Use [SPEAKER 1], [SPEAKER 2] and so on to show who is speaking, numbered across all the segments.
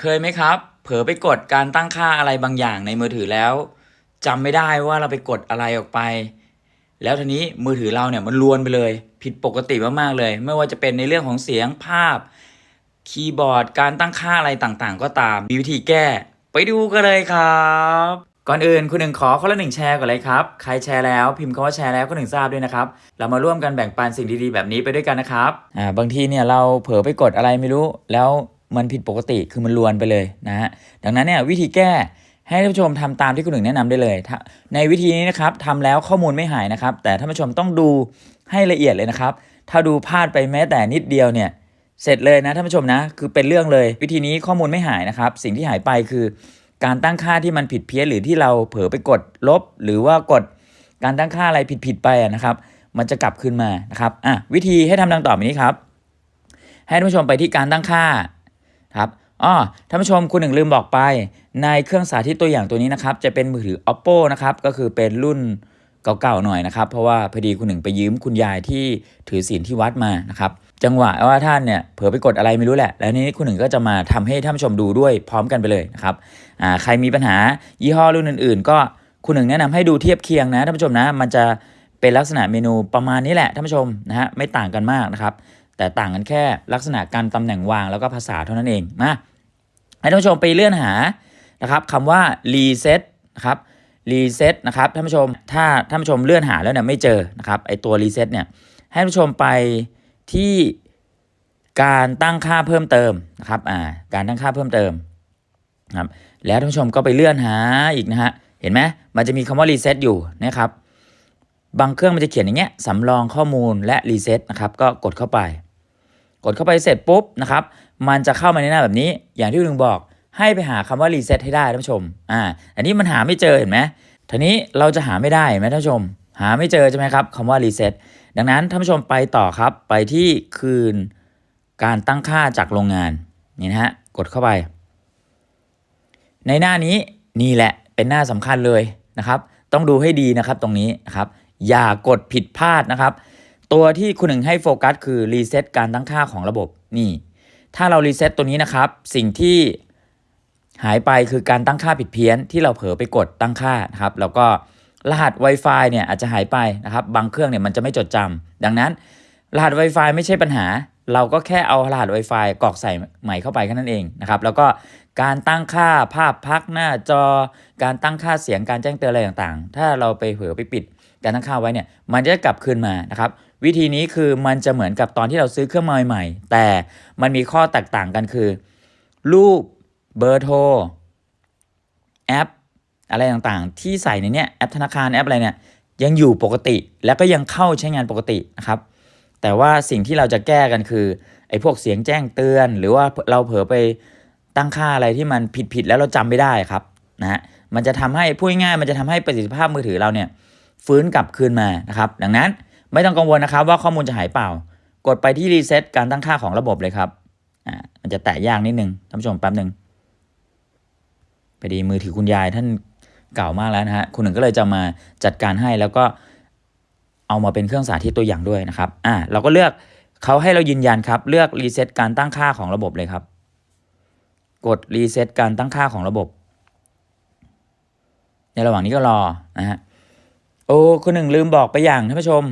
[SPEAKER 1] เคยไหมครับ เผลอไปกดการตั้งค่าอะไรบางอย่างในมือถือแล้วจำไม่ได้ว่าเราไปกดอะไรออกไป แล้วทีนี้มือถือเราเนี่ยมันลวนไปเลย ผิดปกติมากๆเลย ไม่ว่าจะเป็นในเรื่องของเสียงภาพ คีย์บอร์ด การตั้งค่าอะไรต่างๆ ก็ตามมีวิธีแก้ ไปดูกันเลยครับก่อนอื่นคุณหนึ่งขอคนละหนึ่งแชร์ก่อนเลยครับ ใครแชร์แล้วพิมพ์คำว่าแชร์แล้วก็หนึ่งทราบด้วยนะครับ เรามาร่วมกันแบ่งปันสิ่งดีๆ แบบนี้ไปด้วยกันนะครับอ่าบางทีเนี่ยเราเผลอไปกดอะไรไม่รู้ แล้ว มันผิดปกติคือมันลวนไปเลยนะฮะดังนั้นเนี่ยวิธีแก้ให้ท่านผู้ชมทำตามที่คุณหนึ่งแนะนำได้เลย ในวิธีนี้นะครับทำแล้วข้อมูลไม่หายนะครับ แต่ท่านผู้ชมต้องดูให้ละเอียดเลยนะครับ ถ้าดูพลาดไปแม้แต่นิดเดียวเนี่ยเสร็จเลยนะท่านผู้ชมนะคือเป็นเรื่องเลย วิธีนี้ข้อมูลไม่หายนะครับ สิ่งที่หายไปคือ การตั้งค่าที่มันผิดเพี้ยนหรือที่เราเผลอไปกดลบ หรือว่ากดการตั้งค่าอะไรผิดๆไปนะครับ มันจะกลับคืนมานะครับอะวิธีให้ทำดังต่อไปนี้ครับ ให้ท่านผู้ชมไปที่การตั้งค่า ครับอ๋อท่านผู้ชมคุณหนึ่งลืมบอกไป ในเครื่องสาธิตตัวอย่างตัวนี้นะครับ จะเป็นมือถือ oppo นะครับ ก็คือเป็นรุ่นเก่าๆหน่อยนะครับ เพราะว่าพอดีคุณหนึ่งไปยืมคุณยายที่ถือศีลที่วัดมานะครับ จังหวะว่าท่านเนี่ยเผลอไปกดอะไรไม่รู้แหละ แล้วนี้คุณหนึ่งก็จะมาทำให้ท่านผู้ชมดูด้วยพร้อมกันไปเลยนะครับอ่าใครมีปัญหายี่ห้อรุ่นอื่น ๆ ก็คุณหนึ่งแนะนำให้ดูเทียบเคียงนะท่านผู้ชมนะ มันจะเป็นลักษณะเมนูประมาณนี้แหละท่านผู้ชมนะฮะไม่ต่างกันมากนะครับ แต่ต่างกันแค่ลักษณะการตำแหน่งวางแล้วก็ภาษาเท่านั้นเองมาให้ท่านผู้ชมไปเลื่อนหานะครับคำว่า reset นะครับ reset นะครับท่านผู้ชมถ้าท่านผู้ชมเลื่อนหาแล้วเนี่ยไม่เจอนะครับไอตัว reset เนี่ยให้ท่านผู้ชมไปที่การตั้งค่าเพิ่มเติมนะครับอ่าการตั้งค่าเพิ่มเติมนะครับแล้วท่านผู้ชมก็ไปเลื่อนหาอีกนะฮะเห็นไหมมันจะมีคำว่า reset อยู่นะครับบางเครื่องมันจะเขียนอย่างเงี้ยสำรองข้อมูลและรีเซ็ตนะครับก็กดเข้าไป กดเข้าไปเสร็จปุ๊บนะครับ มันจะเข้ามาในหน้าแบบนี้ อย่างที่ลุงบอกให้ไปหาคำว่ารีเซ็ตให้ได้ท่านผู้ชม อ่า อันนี้มันหาไม่เจอเห็นไหมทีนี้เราจะหาไม่ได้เห็นไหมท่านผู้ชม หาไม่เจอใช่ไหมครับคำว่ารีเซ็ตดังนั้นท่านผู้ชมไปต่อครับ ไปที่คืนการตั้งค่าจากโรงงานนี่นะฮะ กดเข้าไป ในหน้านี้นี่แหละเป็นหน้าสำคัญเลยนะครับ ต้องดูให้ดีนะครับตรงนี้นะครับ อย่ากดผิดพลาดนะครับ ตัวที่คุณหนึ่งให้โฟกัสคือรีเซ็ตการตั้งค่าของระบบนี่ ถ้าเรารีเซ็ตตัวนี้นะครับ สิ่งที่หายไปคือการตั้งค่าผิดเพี้ยน ที่เราเผลอไปกดตั้งค่านะครับ แล้วก็รหัส Wi-Fi เนี่ยอาจจะหายไปนะครับ บางเครื่องเนี่ยมันจะไม่จดจำดังนั้น รหัส Wi-Fi ไม่ใช่ปัญหา เราก็แค่เอารหัส Wi-Fi กรอกใส่ใหม่เข้าไปแค่นั้นเองนะครับ แล้วก็การตั้งค่าภาพพักหน้าจอ การตั้งค่าเสียงการแจ้งเตือนอะไรต่างๆ ถ้าเราไปเผลอไปปิด การตั้งค่าไว้เนี่ย มันจะกลับคืนมานะครับ วิธีนี้คือมันจะเหมือนกับตอนที่เราซื้อเครื่องใหม่ แต่มันมีข้อแตกต่างกันคือ รูปเบอร์โทรแอป อะไรต่างๆ ที่ใส่ในเนี้ยแอปธนาคารแอปอะไรเนี่ยยังอยู่ปกติแล้วก็ยังเข้าใช้งานปกตินะครับ แต่ว่าสิ่งที่เราจะแก้กันคือไอ้พวกเสียงแจ้งเตือน หรือว่าเราเผลอไปตั้งค่าอะไรที่มันผิดๆแล้วเราจำไม่ได้ครับนะฮะมันจะทำให้พูดง่ายมันจะทำให้ประสิทธิภาพมือถือเราเนี่ยฟื้นกลับคืนมานะครับ ดังนั้นไม่ต้องกังวลนะครับว่าข้อมูลจะหายเปล่า กดไปที่รีเซ็ตการตั้งค่าของระบบเลยครับอ่ามันจะแตะยากนิดนึงท่านผู้ชมแป๊บหนึ่งพอดีมือถือคุณยายท่านเก่ามากแล้วนะฮะคุณหนึ่งก็เลยจะมาจัดการให้แล้วก็ เอามาเป็นเครื่องสาธิตตัวอย่างด้วยนะครับอ่าเราก็เลือกเขาให้เรายืนยันครับ เลือกรีเซ็ตการตั้งค่าของระบบเลยครับ กดรีเซ็ตการตั้งค่าของระบบ ในระหว่างนี้ก็รอนะฮะโอ้คุณหนึ่งลืมบอกไปอย่างท่านผู้ชม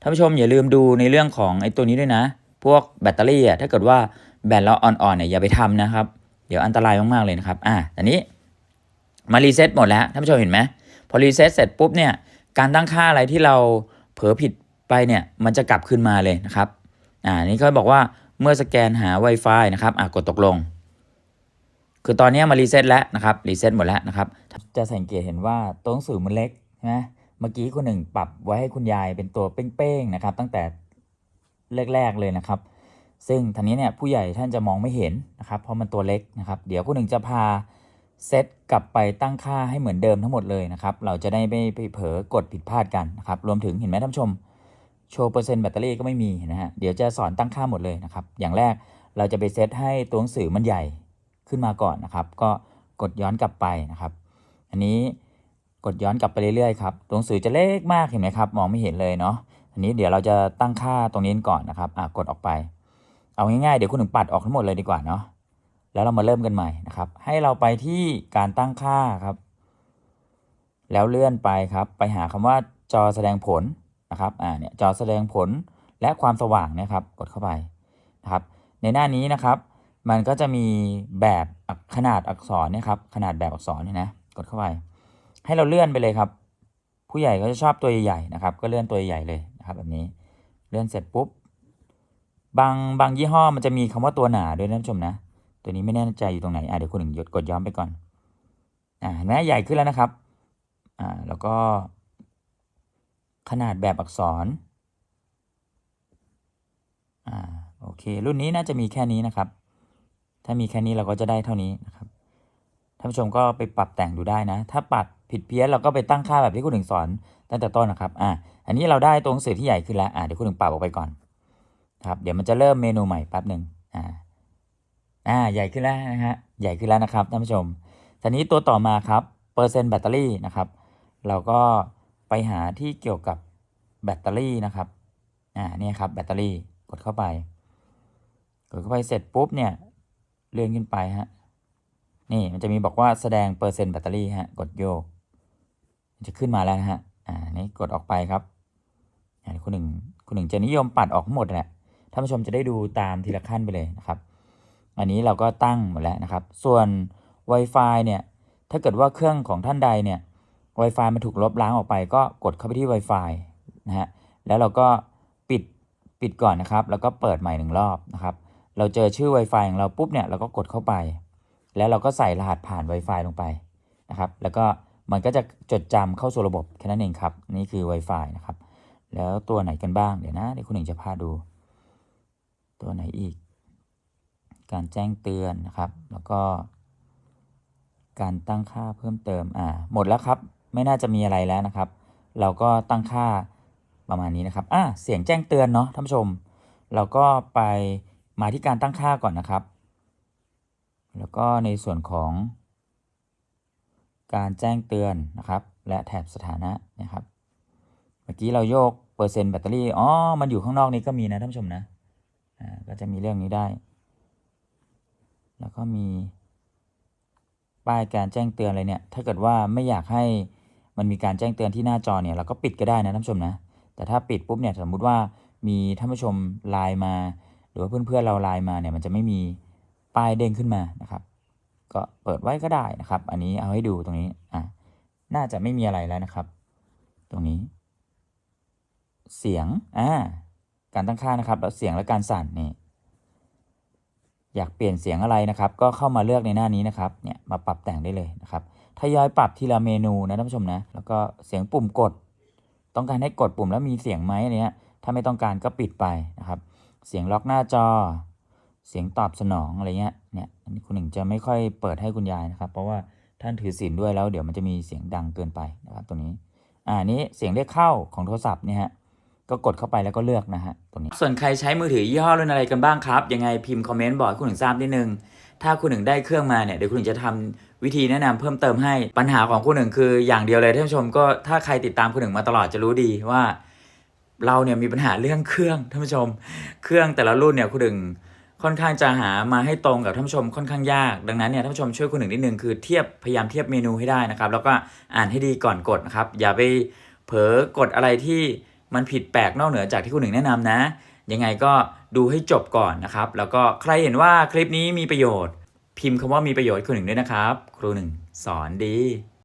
[SPEAKER 1] ท่านผู้ชมอย่าลืมดูในเรื่องของไอ้ตัวนี้ด้วยนะ พวกแบตเตอรี่อะถ้าเกิดว่าแบตเราอ่อนๆเนี่ยอย่าไปทำนะครับ เดี๋ยวอันตรายมากๆเลยนะครับอ่าอันนี้มารีเซ็ตหมดแล้วท่านผู้ชมเห็นไหมพอรีเซ็ตเสร็จปุ๊บเนี่ยการตั้งค่าอะไรที่เรา อผิดไปเนี่ยมันจะกลับคืนมาเลยนะครับอ่านี่เขาบอกว่าเมื่อสแกนหา Wi-Fi นะครับอะกดตกลง คือตอนนี้มารีเซ็ตแล้วนะครับรีเซ็ตหมดแล้วนะครับจะสังเกตเห็นว่าตัวหนังสือมันเล็กใช่ไหมเมื่อกี้คุณหนึ่งปรับไว้ให้คุณยายเป็นตัวเป้งๆนะครับ ตั้งแต่แรกๆเลยนะครับ ซึ่งทีนี้เนี่ยผู้ใหญ่ท่านจะมองไม่เห็นนะครับเพราะมันตัวเล็กนะครับ เดี๋ยวคุณหนึ่งจะพา เซตกลับไปตั้งค่าให้เหมือนเดิมทั้งหมดเลยนะครับ เราจะได้ไม่ไปเผลอกดผิดพลาดกันนะครับ รวมถึงเห็นไหมท่านผู้ชม โชว์เปอร์เซ็นต์แบตเตอรี่ก็ไม่มีนะฮะ เดี๋ยวจะสอนตั้งค่าหมดเลยนะครับ อย่างแรกเราจะไปเซตให้ตัวหนังสือมันใหญ่ขึ้นมาก่อนนะครับ ก็กดย้อนกลับไปนะครับ อันนี้กดย้อนกลับไปเรื่อยๆครับตัวหนังสือจะเล็กมากเห็นไหมครับ มองไม่เห็นเลยเนาะ อันนี้เดี๋ยวเราจะตั้งค่าตรงนี้ก่อนนะครับ อะกดออกไป เอาง่ายๆ เดี๋ยวคุณถึงปัดออกทั้งหมดเลยดีกว่าเนาะ แล้วเรามาเริ่มกันใหม่นะครับ ให้เราไปที่การตั้งค่าครับ แล้วเลื่อนไปครับ ไปหาคำว่าจอแสดงผลนะครับอ่าเนี่ยจอแสดงผลและความสว่างเนะครับ กดเข้าไปนะครับ ในหน้านี้นะครับ มันก็จะมีแบบขนาดอักษรเนะครับ ขนาดแบบอักษรเนี่ยนะ กดเข้าไป ให้เราเลื่อนไปเลยครับ ผู้ใหญ่ก็จะชอบตัวใหญ่ๆนะครับ ก็เลื่อนตัวใหญ่เลยนะครับ แบบนี้ เลื่อนเสร็จปุ๊บบางบางยี่ห้อมันจะมีคำว่าตัวหนาด้วยนะท่านผู้ชมนะ ตัวนี้ไม่แน่ใจอยู่ตรงไหนอะเดี๋ยวคุณหนึ่งกดย้อนไปก่อนอ่าเห็นไหมใหญ่ขึ้นแล้วนะครับอ่าแล้วก็ขนาดแบบอักษรอ่าโอเค รุ่นนี้น่าจะมีแค่นี้นะครับ ถ้ามีแค่นี้เราก็จะได้เท่านี้นะครับท่านผู้ชมก็ไปปรับแต่งดูได้นะ ถ้าปรับผิดเพี้ยนเราก็ไปตั้งค่าแบบที่คุณหนึ่งสอนตั้งแต่ต้นนะครับอ่าอันนี้เราได้ตัวหนังสือที่ใหญ่ขึ้นแล้วอ่าเดี๋ยวคุณหนึ่งปรับออกไปก่อนครับเดี๋ยวมันจะเริ่มเมนูใหม่แป๊บหนึ่ง อ่าใหญ่ขึ้นแล้วนะฮะใหญ่ขึ้นแล้วนะครับท่านผู้ชมทีนี้ตัวต่อมาครับเปอร์เซ็นต์แบตเตอรี่นะครับ เราก็ไปหาที่เกี่ยวกับแบตเตอรี่นะครับอ่าเนี่ยครับแบตเตอรี่กดเข้าไป กดเข้าไปเสร็จปุ๊บเนี่ยเลื่อนขึ้นไปฮะนี่มันจะมีบอกว่าแสดงเปอร์เซ็นต์แบตเตอรี่ฮะกดโยก จะขึ้นมาแล้วนะฮะอ่านี่กดออกไปครับอ่าคุณหนึ่งคุณหนึ่งจะนิยมปัดออกหมดแหละท่านผู้ชมจะได้ดูตามทีละขั้นไปเลยนะครับ อันนี้เราก็ตั้งหมดแล้วนะครับ ส่วน Wi-Fi เนี่ยถ้าเกิดว่าเครื่องของท่านใดเนี่ย Wi-Fi มันถูกลบล้างออกไป ก็กดเข้าไปที่ Wi-Fi นะฮะแล้วเราก็ปิดปิดก่อนนะครับ แล้วก็เปิดใหม่หนึ่งรอบนะครับ เราเจอชื่อ Wi-Fi ของเราปุ๊บเนี่ยเราก็กดเข้าไป แล้วเราก็ใส่รหัสผ่าน Wi-Fi ลงไปนะครับ แล้วก็มันก็จะจดจำเข้าสู่ระบบแค่นั้นเองครับ นี่คือ Wi-Fi นะครับ แล้วตัวไหนกันบ้างเดี๋ยวนะเดี๋ยวคุณหนึ่งจะพาดู ตัวไหนอีก การแจ้งเตือนนะครับ แล้วก็ การตั้งค่าเพิ่มเติมอ่าหมดแล้วครับ ไม่น่าจะมีอะไรแล้วนะครับ เราก็ตั้งค่าประมาณนี้นะครับอ่าเสียงแจ้งเตือนเนาะท่านผู้ชม เราก็ไปมาที่การตั้งค่าก่อนนะครับ แล้วก็ในส่วนของ การแจ้งเตือนนะครับ และแถบสถานะนะครับ เมื่อกี้เราโยกเปอร์เซ็นต์แบตเตอรี่อ๋อมันอยู่ข้างนอกนี้ก็มีนะท่านผู้ชมนะอ่าก็จะมีเรื่องนี้ได้ แล้วก็มีป้ายการแจ้งเตือนอะไรเนี่ย ถ้าเกิดว่าไม่อยากให้มันมีการแจ้งเตือนที่หน้าจอเนี่ยเราก็ปิดก็ได้นะท่านผู้ชมนะ แต่ถ้าปิดปุ๊บเนี่ยสมมุติว่ามีท่านผู้ชมไลน์มา หรือว่าเพื่อนๆเราไลน์มาเนี่ยมันจะไม่มีป้ายเด้งขึ้นมานะครับ ก็เปิดไว้ก็ได้นะครับ อันนี้เอาให้ดูตรงนี้อะน่าจะไม่มีอะไรแล้วนะครับ ตรงนี้ เสียงอ่าการตั้งค่านะครับแล้วเสียงและการสั่นนี่ อยากเปลี่ยนเสียงอะไรนะครับ ก็เข้ามาเลือกในหน้านี้นะครับเนี่ยมาปรับแต่งได้เลยนะครับทยอยปรับทีละเมนูนะท่านผู้ชมนะแล้วก็เสียงปุ่มกด ต้องการให้กดปุ่มแล้วมีเสียงไหมอะไรเนี้ยถ้าไม่ต้องการก็ปิดไปนะครับ เสียงล็อกหน้าจอ เสียงตอบสนองอะไรเงี้ยเนี่ยอันนี้คุณหนึ่งจะไม่ค่อยเปิดให้คุณยายนะครับ เพราะว่าท่านถือศีลด้วยแล้ว เดี๋ยวมันจะมีเสียงดังเกินไปนะครับตรงนี้อ่านี้เสียงเรียกเข้าของโทรศัพท์เนี่ยฮะ ก็กดเข้าไปแล้วก็เลือกนะฮะตรงนี้ ส่วนใครใช้มือถือยี่ห้อรุ่นอะไรกันบ้างครับ ยังไงพิมพ์คอมเมนต์บอกคุณหนึ่งทราบนิดนึง ถ้าคุณหนึ่งได้เครื่องมาเนี่ยเดี๋ยวคุณหนึ่งจะทำวิธีแนะนำเพิ่มเติมให้ ปัญหาของคุณหนึ่งคืออย่างเดียวเลยท่านผู้ชมก็ถ้าใครติดตามคุณหนึ่งมาตลอดจะรู้ดีว่า เราเนี่ยมีปัญหาเรื่องเครื่องท่านผู้ชม เครื่องแต่ละรุ่นเนี่ยคุณหนึ่งค่อนข้างจะหามาให้ตรงกับท่านผู้ชมค่อนข้างยาก ดังนั้นเนี่ยท่านผู้ชมช่วยคุณหนึ่งนิดนึงคือเทียบพยายามเทียบเมนูให้ได้นะครับแล้วก็อ่านให้ดีก่อนกดนะครับอย่าไปเผลอกดอะไรที่ มันผิดแปลกนอกเหนือจากที่คุณหนึ่งแนะนำนะ ยังไงก็ดูให้จบก่อนนะครับ แล้วก็ใครเห็นว่าคลิปนี้มีประโยชน์ พิมพ์คำว่ามีประโยชน์ให้คุณหนึ่งด้วยนะครับ ครูหนึ่งสอนดี